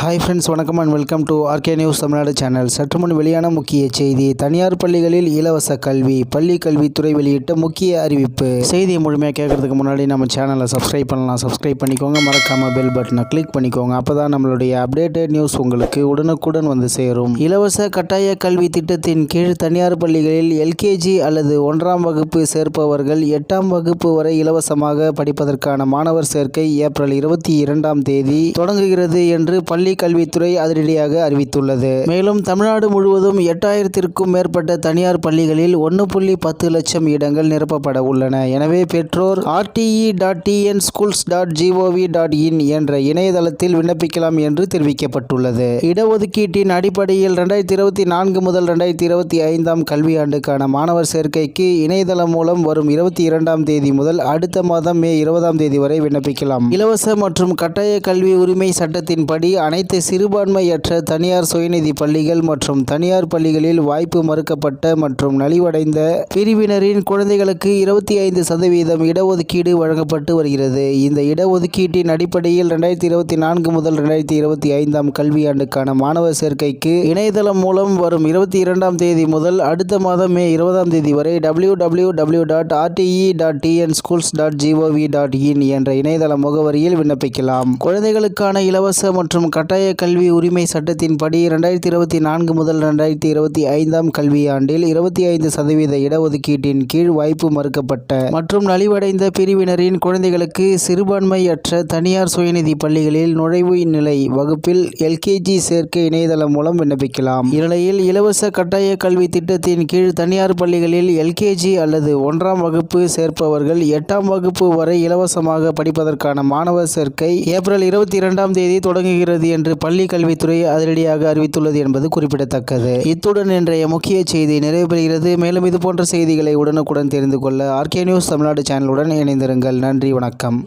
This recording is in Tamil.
ஹாய் ஃப்ரெண்ட்ஸ் வணக்கம் and welcome to RK news Tamil Nadu channel சற்று முன் வெளியான முக்கிய செய்தி தனியார் பள்ளிகளில் இலவச கல்வி பள்ளி கல்வித்துறை வெளியிட்ட முக்கிய அறிவிப்பு. செய்தியை முழுமையாக கேட்கறதுக்கு முன்னாடி நம்ம சேனலை சப்ஸ்கிரைப் பண்ணலாம். சப்ஸ்கிரைப் பண்ணிக்கோங்க. மறக்காம பெல் பட்டனை கிளிக் பண்ணிக்கோங்க. அப்போ தான் நம்மளுடைய அப்டேட்டட் நியூஸ் உங்களுக்கு உடனுக்குடன் வந்து சேரும். இலவச கட்டாய கல்வி திட்டத்தின் கீழ் தனியார் பள்ளிகளில் எல்கேஜி அல்லது ஒன்றாம் வகுப்பு சேர்ப்பவர்கள் எட்டாம் வகுப்பு வரை இலவசமாக படிப்பதற்கான மாணவர் சேர்க்கை ஏப்ரல் இருபத்தி இரண்டாம் தேதி தொடங்குகிறது என்று பள்ளி கல்வித்துறை அதிரடியாக அறிவித்துள்ளது. மேலும் தமிழ்நாடு முழுவதும் எட்டாயிரத்திற்கும் மேற்பட்ட தனியார் பள்ளிகளில் ஒன்று புள்ளி பத்து லட்சம் இடங்கள் நிரப்பப்பட உள்ளன. எனவே பெற்றோர் RTE dot TN schools dot GOV dot in என்ற இணையதளத்தில் விண்ணப்பிக்கலாம் என்று தெரிவிக்கப்பட்டுள்ளது. இடஒதுக்கீட்டின் அடிப்படையில் ரெண்டாயிரத்தி இருபத்தி நான்கு முதல் ரெண்டாயிரத்தி இருபத்தி ஐந்தாம் கல்வியாண்டுக்கான மாணவர் சேர்க்கைக்கு இணையதளம் மூலம் வரும் இருபத்தி இரண்டாம் தேதி முதல் அடுத்த மாதம் மே இருபதாம் தேதி வரை விண்ணப்பிக்கலாம். இலவச மற்றும் கட்டாய கல்வி உரிமை சட்டத்தின்படி அனைத்து சிறுபான்மையற்ற தனியார் சுயநிதி பள்ளிகள் மற்றும் தனியார் பள்ளிகளில் வாய்ப்பு மறுக்கப்பட்ட மற்றும் நலிவடைந்த பிரிவினரின் குழந்தைகளுக்கு இருபத்தி ஐந்து சதவீதம் இடஒதுக்கீடு வழங்கப்பட்டு வருகிறது. இந்த இடஒதுக்கீட்டின் அடிப்படையில் ரெண்டாயிரத்தி இருபத்தி நான்கு முதல் ரெண்டாயிரத்தி இருபத்தி ஐந்தாம் கல்வியாண்டுக்கான மாணவர் சேர்க்கைக்கு இணையதளம் மூலம் வரும் இருபத்தி இரண்டாம் தேதி முதல் அடுத்த மாதம் மே இருபதாம் தேதி வரை W W W dot RTE dot TN schools dot GOV dot in என்ற இணையதள முகவரியில் விண்ணப்பிக்கலாம். குழந்தைகளுக்கான இலவச மற்றும் கட்டாய கல்வி உரிமை சட்டத்தின்படி ரெண்டாயிரத்தி இருபத்தி நான்கு முதல் ரெண்டாயிரத்தி இருபத்தி ஐந்தாம் கல்வியாண்டில் இருபத்தி ஐந்து சதவீத இடஒதுக்கீட்டின் கீழ் வாய்ப்பு மறுக்கப்பட்ட மற்றும் நலிவடைந்த பிரிவினரின் குழந்தைகளுக்கு சிறுபான்மையற்ற தனியார் சுயநிதி பள்ளிகளில் நுழைவு நிலை வகுப்பில் எல்கேஜி சேர்க்கை இணையதளம் மூலம் விண்ணப்பிக்கலாம். இந்நிலையில் இலவச கட்டாய கல்வி திட்டத்தின் கீழ் தனியார் பள்ளிகளில் எல்கேஜி அல்லது ஒன்றாம் வகுப்பு சேர்ப்பவர்கள் எட்டாம் வகுப்பு வரை இலவசமாக படிப்பதற்கான மாணவர் சேர்க்கை ஏப்ரல் இருபத்தி இரண்டாம் தேதி தொடங்குகிறது என்று பள்ளி கல்வித்துறை அதிரடியாக அறிவித்துள்ளது என்பது குறிப்பிடத்தக்கது. இத்துடன் இன்றைய முக்கிய செய்தி நிறைவு பெறுகிறது மேலும் இது போன்ற செய்திகளை உடனுக்குடன் தெரிந்து கொள்ள ஆர்கே நியூஸ் தமிழ்நாடு சேனலுடன் இணைந்திருங்கள். நன்றி வணக்கம்.